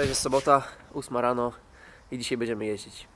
Cześć, jest sobota, 8 rano i dzisiaj będziemy jeździć.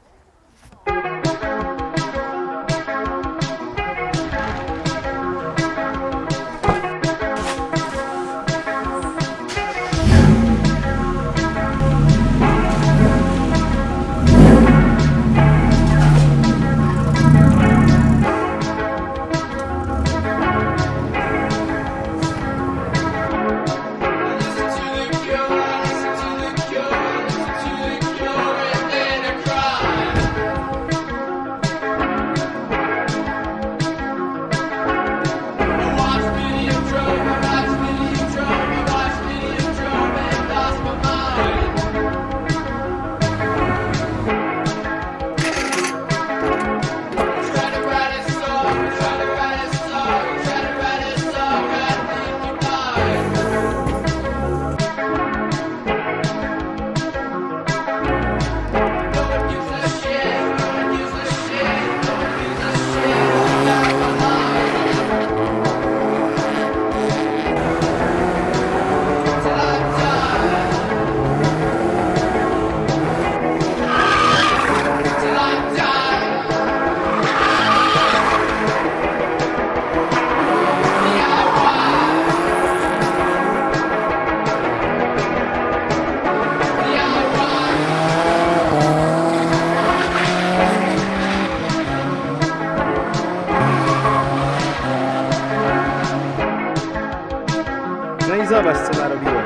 Zobacz co narobiłeś.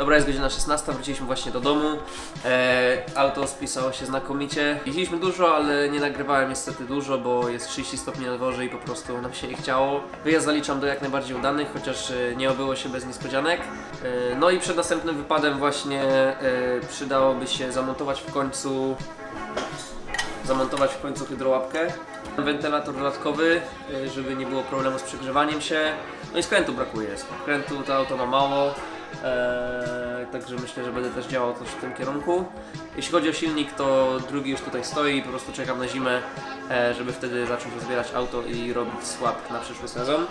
Dobra, jest godzina 16, wróciliśmy właśnie do domu. E, auto spisało się znakomicie. Jeździliśmy dużo, ale nie nagrywałem niestety dużo, bo jest 30 stopni na dworze i po prostu nam się nie chciało. Wyjazd zaliczam do jak najbardziej udanych, chociaż e, nie obyło się bez niespodzianek. E, no i przed następnym wypadem właśnie e, przydałoby się zamontować w końcu zamontować w końcu hydrołapkę. Wentylator dodatkowy, y, żeby nie było problemu z przegrzewaniem się. No i skrętu brakuje. Skrętu to auto ma mało, eee, także myślę, że będę też działał też w tym kierunku. Jeśli chodzi o silnik, to drugi już tutaj stoi i po prostu czekam na zimę, e, żeby wtedy zacząć rozbierać auto i robić swap na przyszły sezon.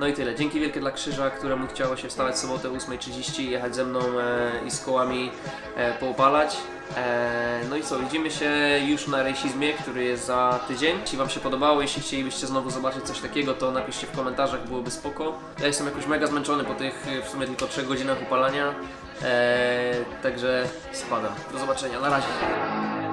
No i tyle. Dzięki wielkie dla Krzyża, któremu chciało się wstawać sobotę 8.30, jechać ze mną e, i z kołami e, poopalać. E, no i co, widzimy się już na rejsizmie, który jest za tydzień. Jeśli Wam się podobało, jeśli chcielibyście znowu zobaczyć coś takiego, to napiszcie w komentarzach, byłoby spoko. Ja jestem jakoś mega zmęczony po tych e, w sumie tylko 3 godzinach upalania, e, także spadam. Do zobaczenia, na razie.